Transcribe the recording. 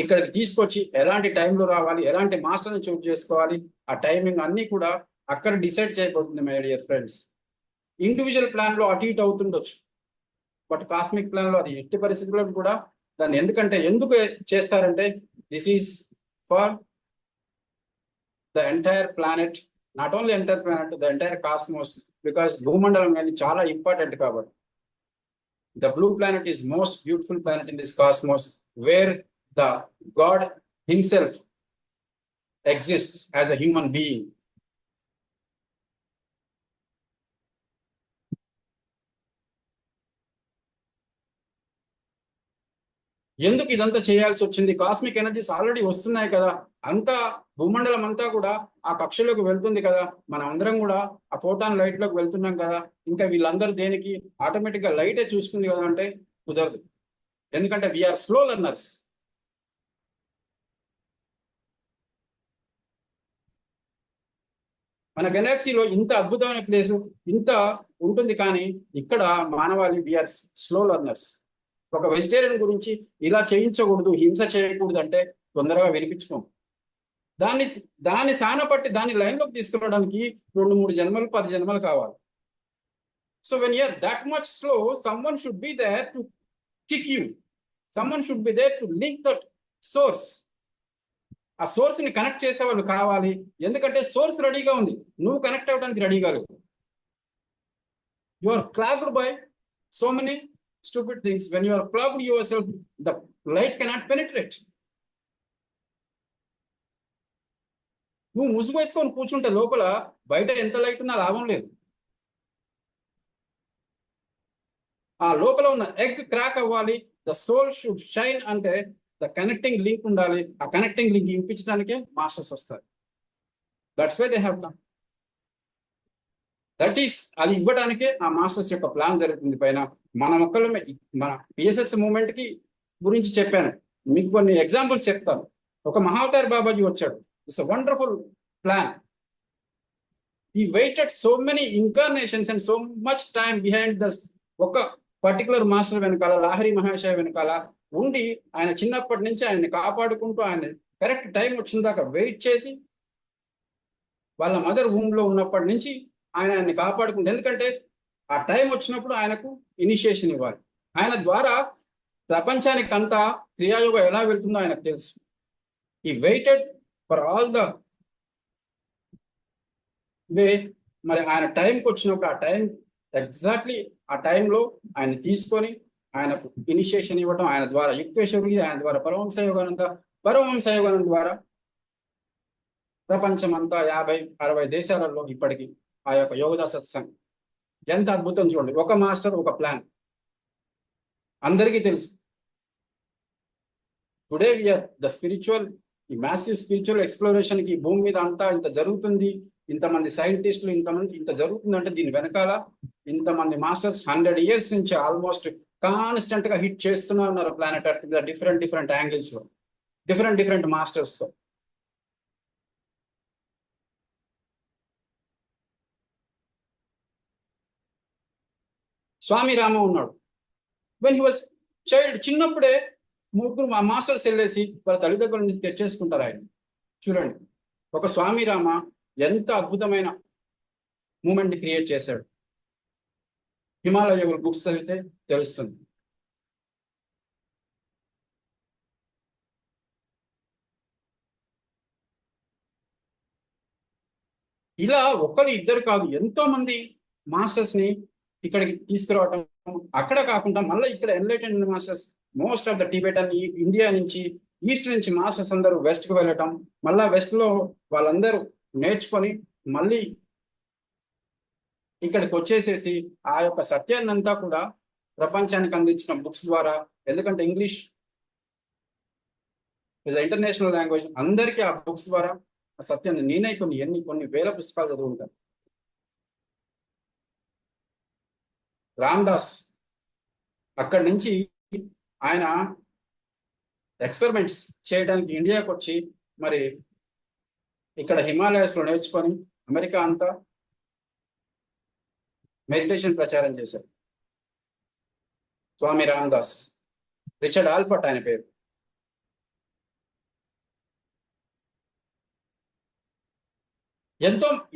ఇక్కడికి తీసుకొచ్చి ఎలాంటి టైంలో రావాలి ఎలాంటి మాస్టర్ని చూస్ చేసుకోవాలి ఆ టైమింగ్ అన్నీ కూడా అక్కడ డిసైడ్ చేయబడుతుంది మై డియర్ ఫ్రెండ్స్. ఇండివిజువల్ ప్లాన్లో అటు ఇటు అవుతుండొచ్చు. బట్ కాస్మిక్ ప్లాన్లో అది ఎట్టి పరిస్థితుల్లో కూడా దాన్ని ఎందుకంటే ఎందుకు చేస్తారంటే this is for the entire planet not only entire planet the entire cosmos because భూమండలం అనేది చాలా ఇంపార్టెంట్ కాబట్టి. The blue planet is most beautiful planet in this cosmos where the God himself exists as a human being. ఎందుకు ఇదంతా చేయాల్సి వచ్చింది? Cosmic energies already వస్తున్నాయి కదా. అంతా భూమండలం అంతా కూడా ఆ కక్షలోకి వెళ్తుంది కదా. మనం అందరం కూడా ఆ ఫోటాన్ లైట్లోకి వెళ్తున్నాం కదా. ఇంకా వీళ్ళందరూ దేనికి? ఆటోమేటిక్గా లైటే చూసుకుంది కదా అంటే కుదరదు. ఎందుకంటే వీఆర్ స్లో లర్నర్స్ మన గెలాక్సీలో ఇంత అద్భుతమైన ప్లేస్ ఇంత ఉంటుంది కానీ ఇక్కడ మానవాళి విఆర్ స్లో లర్నర్స్. ఒక వెజిటేరియన్ గురించి ఇలా చేయించకూడదు హింస చేయకూడదు అంటే తొందరగా వినిపించుకోం దాన్ని దాన్ని సానపట్టి దాన్ని లైన్లోకి తీసుకురావడానికి రెండు మూడు జన్మలు పది జన్మలు కావాలి. So when you are that much slow someone should be there to kick you someone should be there to link that source ఆ సోర్స్ని కనెక్ట్ చేసే వాళ్ళు కావాలి. ఎందుకంటే సోర్స్ రెడీగా ఉంది. నువ్వు కనెక్ట్ అవ్వడానికి రెడీగా లేవు you are by so many stupid things when you are yourself the light cannot penetrate నువ్వు ముసుగు వేసుకొని కూర్చుంటే లోపల బయట ఎంత లైట్ ఉన్నా లాభం లేదు. ఆ లోపల ఉన్న ఎగ్ క్రాక్ అవ్వాలి. ద సోల్ షుడ్ షైన్ అంటే ద కనెక్టింగ్ లింక్ ఉండాలి. ఆ కనెక్టింగ్ లింక్ ఇంపించడానికే మాస్టర్స్ వస్తారు. That's why they have come that is అది ఇవ్వడానికే ఆ మాస్టర్స్ యొక్క ప్లాన్ జరుగుతుంది పైన. మన ఒక్కళ్ళమే మన పిఎస్ఎస్ మూమెంట్కి గురించి చెప్పాను. మీకు కొన్ని ఎగ్జాంపుల్స్ చెప్తాను. ఒక మహావతార్ బాబాజీ వచ్చాడు. It's wonderful plan he waited so many incarnations and so much time behind the ఒక పర్టికులర్ మాస్టర్ వెనకాల లాహరి మహాశయ వెనకాల ఉండి ఆయన చిన్నప్పటి నుంచి ఆయన్ని కాపాడుకుంటూ ఆయన కరెక్ట్ టైం వచ్చిన దాకా వెయిట్ చేసి వాళ్ళ మదర్లో ఉన్నప్పటి నుంచి ఆయన ఆయన్ని కాపాడుకుంటూ ఎందుకంటే ఆ టైం వచ్చినప్పుడు ఆయనకు ఇనిషియేషన్ ఇవ్వాలి. ఆయన ద్వారా ప్రపంచానికి అంతా క్రియాయోగం ఎలా వెళ్తుందో ఆయనకు తెలుసు. He waited for all the way మరి ఆయన టైంకి వచ్చినప్పుడు ఆ టైం ఎగ్జాక్ట్లీ ఆ టైంలో ఆయన తీసుకొని ఆయనకు ఇనిషియేషన్ ఇవ్వడం ఆయన ద్వారా యుక్తేశ్వరుడి ఆయన ద్వారా పరమహంస యోగానంద యోగానంద ద్వారా ప్రపంచం అంతా యాభై అరవై దేశాలలో ఇప్పటికి ఆ యొక్క యోగదా సత్సంగ్. ఎంత అద్భుతం చూడండి. ఒక మాస్టర్ ఒక ప్లాన్ అందరికీ తెలుసు. Today we are the spiritual ఈ మ్యాసివ్ స్పిరిచువల్ ఎక్స్ప్లోరేషన్కి భూమి మీద అంతా ఇంత జరుగుతుంది. ఇంతమంది సైంటిస్టులు ఇంతమంది ఇంత జరుగుతుందంటే దీని వెనకాల ఇంతమంది మాస్టర్స్ హండ్రెడ్ ఇయర్స్ నుంచి ఆల్మోస్ట్ కాన్స్టెంట్గా హిట్ చేస్తూనే ఉన్నారు ప్లానెట్ అర్త్ మీద డిఫరెంట్ డిఫరెంట్ యాంగిల్స్లో. డిఫరెంట్ డిఫరెంట్ మాస్టర్స్తో. స్వామి రామ ఉన్నాడు. వెన్ హీ వాజ్ చైల్డ్ చిన్నప్పుడే ముగ్గురు మా మాస్టర్స్ వెళ్ళేసి వాళ్ళ తల్లిదండ్రుల నుంచి తెచ్చేసుకుంటారు ఆయన. చూడండి. ఒక స్వామి రామ ఎంత అద్భుతమైన మూమెంట్ క్రియేట్ చేశాడు. హిమాలయ బుక్స్ చదివితే తెలుస్తుంది. ఇలా ఒకరు ఇద్దరు కాదు ఎంతో మంది మాస్టర్స్ని ఇక్కడికి తీసుకురావటం అక్కడ కాకుండా మళ్ళీ ఇక్కడ enlighten masters most of the Tibetan India నుంచి ఈస్ట్ నుంచి మాస్టర్స్ అందరూ వెస్ట్కు వెళ్ళటం మళ్ళా వెస్ట్లో వాళ్ళందరూ నేర్చుకొని మళ్ళీ ఇక్కడికి వచ్చేసేసి ఆ యొక్క సత్యాన్ని అంతా కూడా ప్రపంచానికి అందించిన బుక్స్ ద్వారా ఎందుకంటే ఇంగ్లీష్ ఇస్ ఇంటర్నేషనల్ లాంగ్వేజ్ అందరికీ ఆ బుక్స్ ద్వారా ఆ సత్యాన్ని నేనే కొన్ని ఎన్ని కొన్ని వేల పుస్తకాలు చదువుకుంటాను. రామ్దాస్ అక్కడి నుంచి ఆయన ఎక్స్పెరిమెంట్స్ చేయడానికి ఇండియాకి వచ్చి మరి ఇక్కడ హిమాలయాస్లో నేర్చుకొని అమెరికా అంతా మెడిటేషన్ ప్రచారం చేశారు. స్వామి రామ్దాస్ రిచర్డ్ ఆల్ఫర్ట్ ఆయన పేరు. ఎంతో